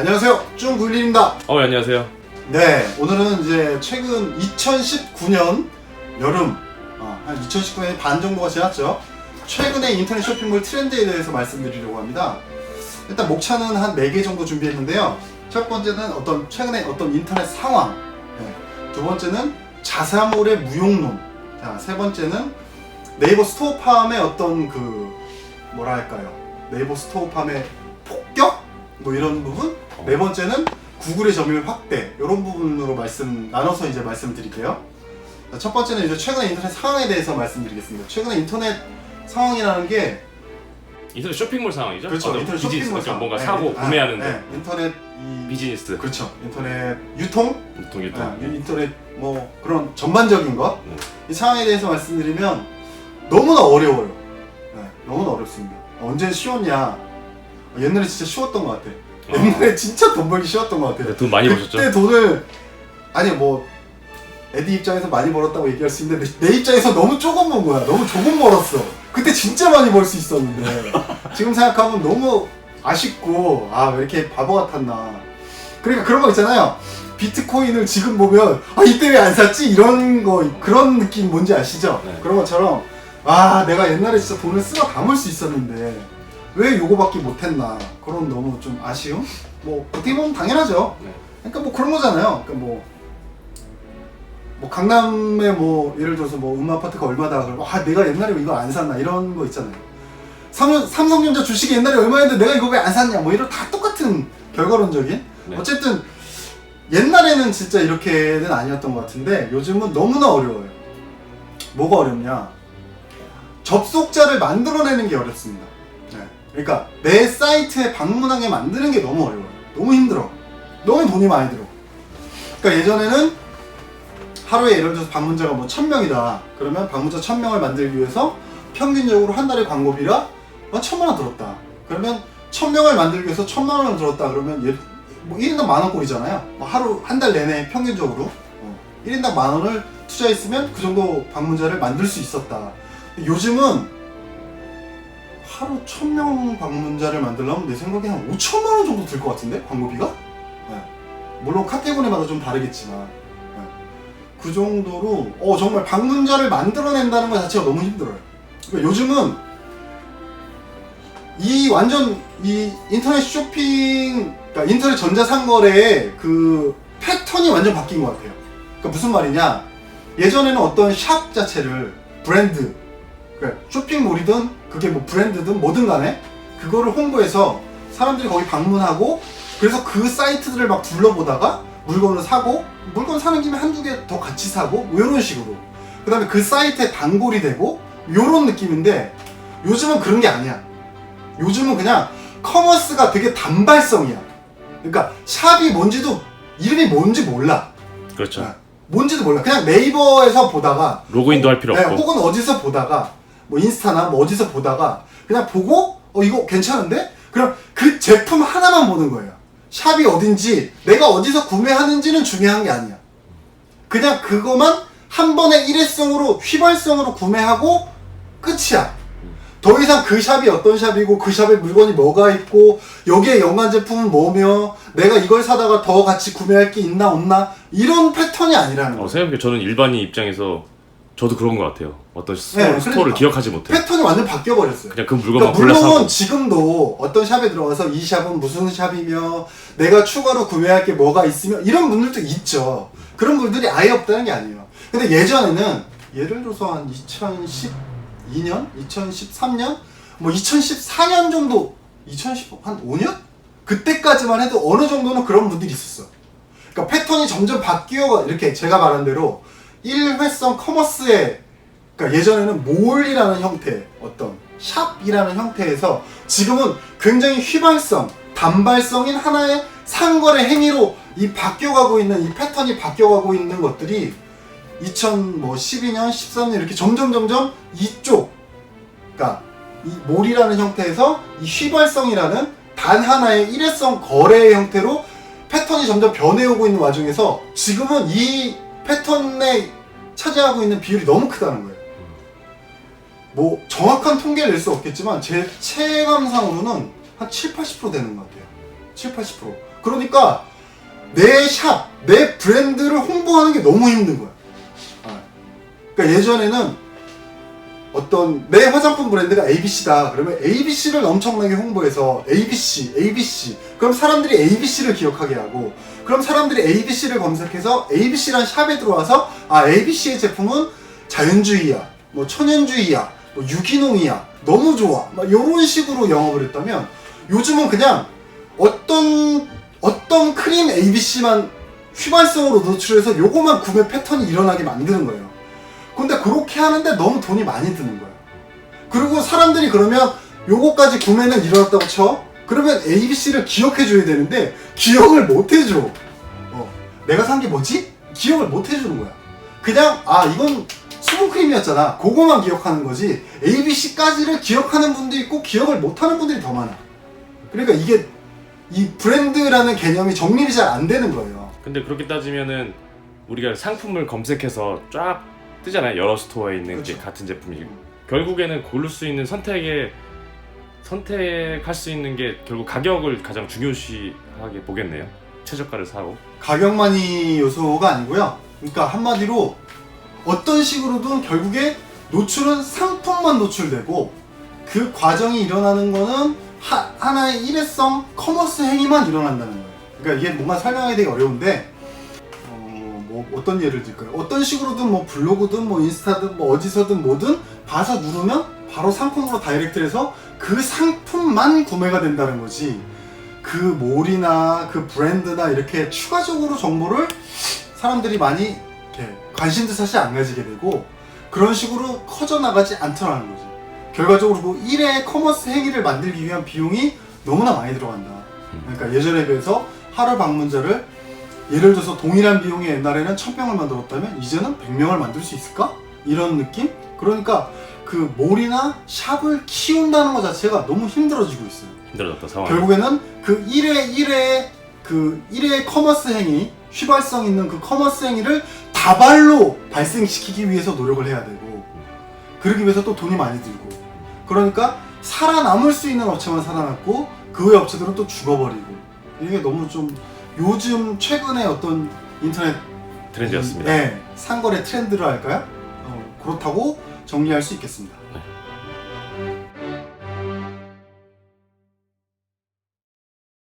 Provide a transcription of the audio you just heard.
안녕하세요. 쭝9일입니다. 어 안녕하세요. 네, 오늘은 이제 최근 2019년 여름, 아, 한 2019년의 반 정도가 지났죠. 최근의 인터넷 쇼핑몰 트렌드에 대해서 말씀드리려고 합니다. 일단 목차는 한 4개 정도 준비했는데요. 첫 번째는 어떤 최근에 어떤 인터넷 상황, 네. 두 번째는 자사몰의 무용론, 자, 세 번째는 네이버 스토어팜의 어떤 그 뭐랄까요, 네이버 스토어팜의 뭐 이런 부분. 네 번째는 구글의 점유율 확대 이런 부분으로 말씀 나눠서 이제 말씀드릴게요. 자, 첫 번째는 이제 최근의 인터넷 상황에 대해서 말씀드리겠습니다. 최근에 인터넷 상황이라는 게 인터넷 쇼핑몰 상황이죠? 그렇죠. 어떤 인터넷 비즈니스, 쇼핑몰 그러니까 상황. 뭔가 네, 사고 아, 구매하는 네, 인터넷 이 비즈니스 그렇죠. 인터넷 유통, 유통 유통. 네, 인터넷 뭐 그런 전반적인 것. 음. 이 상황에 대해서 말씀드리면 너무나 어려워요. 네, 너무나 어렵습니다. 언제 쉬웠냐? 옛날에 진짜 쉬웠던 것 같아. 어. 옛날에 진짜 돈 벌기 쉬웠던 것 같아요. 네, 돈 많이 버셨죠? 그때 돈을 아니 뭐 에디 입장에서 많이 벌었다고 얘기할 수 있는데 내, 내 입장에서 너무 조금 번 거야. 너무 조금 벌었어. 그때 진짜 많이 벌 수 있었는데 지금 생각하면 너무 아쉽고 아 왜 이렇게 바보 같았나. 그러니까 그런 거 있잖아요. 비트코인을 지금 보면 아 이때 왜 안 샀지 이런 거 그런 느낌 뭔지 아시죠? 네. 그런 것처럼 아 내가 옛날에 진짜 돈을 쓸어 담을 수 있었는데 왜 요거밖에 못했나 그런 너무 좀 아쉬움? 뭐 어떻게 보면 당연하죠. 네. 그러니까 뭐 그런 거잖아요. 그러니까 뭐, 뭐 강남에 뭐 예를 들어서 뭐 음 아파트가 얼마다 그러면 아 내가 옛날에 이거 안 샀나 이런 거 있잖아요. 삼성, 삼성전자 주식이 옛날에 얼마였는데 내가 이거 왜 안 샀냐 뭐 이런 다 똑같은 결과론적인 네. 어쨌든 옛날에는 진짜 이렇게는 아니었던 것 같은데 요즘은 너무나 어려워요. 뭐가 어렵냐? 접속자를 만들어내는 게 어렵습니다. 네. 그러니까 내 사이트에 방문하게 만드는 게 너무 어려워요. 너무 힘들어. 너무 돈이 많이 들어. 그러니까 예전에는 하루에 예를 들어서 방문자가 뭐 1000명이다. 그러면 방문자 1000명을 만들기 위해서 평균적으로 한 달에 광고비가 뭐 1000만 원 들었다. 그러면 1000명을 만들기 위해서 1000만 원을 들었다. 그러면 예, 뭐 1인당 만 원꼴이잖아요. 뭐 하루 한 달 내내 평균적으로 어, 1인당 만 원을 투자했으면 그 정도 방문자를 만들 수 있었다. 요즘은 하루 1000명 방문자를 만들려면 내 생각에 한 5천만 원 정도 들 것 같은데 광고비가? 네. 물론 카테고리마다 좀 다르겠지만 네. 그 정도로 어 정말 방문자를 만들어낸다는 것 자체가 너무 힘들어요. 그러니까 요즘은 이 완전 이 인터넷 쇼핑, 그러니까 인터넷 전자상거래의 그 패턴이 완전 바뀐 것 같아요. 그러니까 무슨 말이냐? 예전에는 어떤 샵 자체를 브랜드, 그러니까 쇼핑몰이든 그게 뭐 브랜드든 뭐든 간에 그거를 홍보해서 사람들이 거기 방문하고 그래서 그 사이트들을 막 둘러보다가 물건을 사고 물건 사는 김에 한두 개 더 같이 사고 뭐 이런 식으로 그 다음에 그 사이트에 단골이 되고 이런 느낌인데 요즘은 그런 게 아니야 요즘은 그냥 커머스가 되게 단발성이야 그러니까 샵이 뭔지도 이름이 뭔지 몰라 그렇죠. 네. 뭔지도 몰라 그냥 네이버에서 보다가 로그인도 할 필요 네, 없고. 혹은 어디서 보다가 뭐 인스타나 뭐 어디서 보다가 그냥 보고 어 이거 괜찮은데? 그럼 그 제품 하나만 보는 거예요. 샵이 어딘지 내가 어디서 구매하는지는 중요한 게 아니야. 그냥 그거만 한 번에 일회성으로 휘발성으로 구매하고 끝이야. 더 이상 그 샵이 어떤 샵이고 그 샵에 물건이 뭐가 있고 여기에 연관 제품은 뭐며 내가 이걸 사다가 더 같이 구매할 게 있나 없나 이런 패턴이 아니라는 어, 거예요. 생각해 저는 일반인 입장에서 저도 그런 것 같아요. 어떤 네, 스토어를 그러니까. 기억하지 못해. 패턴이 완전 바뀌어 버렸어요. 그냥 그 물건만 그러니까 골라 물론 사고. 지금도 어떤 샵에 들어가서 이 샵은 무슨 샵이며 내가 추가로 구매할 게 뭐가 있으며 이런 분들도 있죠. 그런 분들이 아예 없다는 게 아니에요. 근데 예전에는 예를 들어서 한 2012년, 2013년, 뭐 2014년 정도, 2015한 5년 그때까지만 해도 어느 정도는 그런 분들이 있었어. 그러니까 패턴이 점점 바뀌어 이렇게 제가 말한 대로 일회성 커머스의 그러니까 예전에는 몰이라는 형태, 어떤 샵이라는 형태에서 지금은 굉장히 휘발성, 단발성인 하나의 상거래 행위로 이 바뀌어가고 있는 이 패턴이 바뀌어가고 있는 것들이 2012년, 13년 이렇게 점점 점점 이쪽, 그러니까 이 몰이라는 형태에서 이 휘발성이라는 단 하나의 일회성 거래의 형태로 패턴이 점점 변해오고 있는 와중에서 지금은 이 패턴에 차지하고 있는 비율이 너무 크다는 거예요. 뭐 정확한 통계를 낼 수 없겠지만 제 체감상으로는 한 7, 80% 되는 것 같아요. 7, 80%. 그러니까 내 샵, 내 브랜드를 홍보하는 게 너무 힘든 거야. 아. 그러니까 예전에는 어떤 내 화장품 브랜드가 ABC다. 그러면 ABC를 엄청나게 홍보해서 ABC, ABC. 그럼 사람들이 ABC를 기억하게 하고, 그럼 사람들이 ABC를 검색해서 ABC란 샵에 들어와서 아 ABC의 제품은 자연주의야, 뭐 천연주의야, 뭐 유기농이야, 너무 좋아, 막 이런 식으로 영업을 했다면 요즘은 그냥 어떤 어떤 크림 ABC만 휘발성으로 노출해서 요거만 구매 패턴이 일어나게 만드는 거예요. 근데 그렇게 하는데 너무 돈이 많이 드는 거예요. 그리고 사람들이 그러면 요거까지 구매는 일어났다고 쳐? 그러면 ABC를 기억해 줘야 되는데 기억을 못 해줘. 어, 내가 산 게 뭐지? 기억을 못 해주는 거야. 그냥 아 이건 수분크림이었잖아. 그거만 기억하는 거지. ABC까지를 기억하는 분도 있고 기억을 못하는 분들이 더 많아. 그러니까 이게 이 브랜드라는 개념이 정립이 잘 안 되는 거예요. 근데 그렇게 따지면은 우리가 상품을 검색해서 쫙 뜨잖아요. 여러 스토어에 있는 게 그렇죠. 같은 제품이. 결국에는 고를 수 있는 선택에 선택할 수 있는 게 결국 가격을 가장 중요시하게 보겠네요. 최저가를 사고. 가격만이 요소가 아니고요. 그러니까 한마디로 어떤 식으로든 결국에 노출은 상품만 노출되고 그 과정이 일어나는 거는 하, 하나의 일회성 커머스 행위만 일어난다는 거예요. 그러니까 이게 뭔가 설명하기 되게 어려운데 어, 뭐 어떤 예를 들까요? 어떤 식으로든 뭐 블로그든 뭐 인스타든 뭐 어디서든 뭐든 봐서 누르면 바로 상품으로 다이렉트해서 그 상품만 구매가 된다는 거지. 그 몰이나 그 브랜드나 이렇게 추가적으로 정보를 사람들이 많이 이렇게 관심도 사실 안 가지게 되고 그런 식으로 커져 나가지 않더라는 거지. 결과적으로 그 1회 커머스 행위를 만들기 위한 비용이 너무나 많이 들어간다. 그러니까 예전에 비해서 하루 방문자를 예를 들어서 동일한 비용이 옛날에는 1000명을 만들었다면 이제는 100명을 만들 수 있을까? 이런 느낌? 그러니까 그 몰이나 샵을 키운다는 것 자체가 너무 힘들어지고 있어요. 힘들어졌다 상황. 결국에는 그 1회 1회 그 1회 커머스 행위 휘발성 있는 그 커머스 행위를 다발로 발생시키기 위해서 노력을 해야 되고 그러기 위해서 또 돈이 많이 들고 그러니까 살아남을 수 있는 업체만 살아남고 그 외 업체들은 또 죽어버리고 이게 너무 좀 요즘 최근에 어떤 인터넷 트렌드였습니다. 네, 상거래 트렌드를 할까요? 어, 그렇다고 정리할 수 있겠습니다.